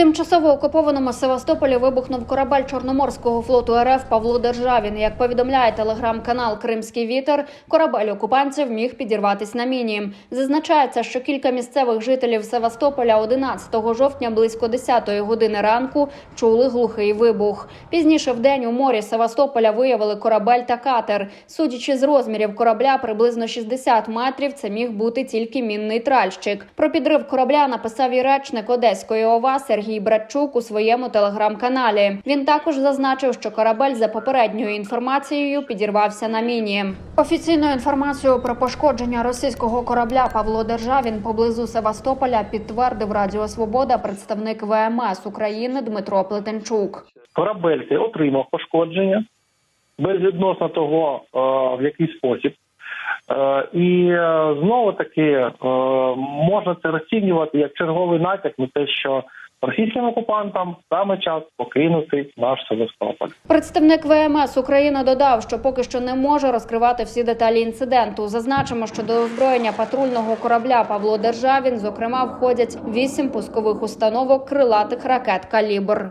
тимчасово окупованому Севастополі вибухнув корабель Чорноморського флоту РФ Павло Державін. Як повідомляє телеграм-канал Кримський вітер, корабель окупантів міг підірватись на міні. Зазначається, що кілька місцевих жителів Севастополя 11 жовтня близько 10 години ранку чули глухий вибух. Пізніше в день у морі Севастополя виявили корабель та катер. Судячи з розмірів корабля приблизно 60 метрів, це міг бути тільки мінний тральщик. Про підрив корабля написав і речник Одеської ОВА Сергій Братчук у своєму телеграм-каналі. Він також зазначив, що корабель за попередньою інформацією підірвався на міні. Офіційну інформацію про пошкодження російського корабля Павло Державін поблизу Севастополя підтвердив Радіо Свобода представник ВМС України Дмитро Плетенчук. корабель отримав пошкодження безвідносно того, е, в який спосіб. Е, І е, знову таки можна це розцінювати як черговий натяк на те, що російським окупантам саме час покинути наш Севастополь. Представник ВМС України додав, що поки що не може розкривати всі деталі інциденту. Зазначимо, що до озброєння патрульного корабля Павло Державін, зокрема, входять вісім пускових установок крилатих ракет калібр.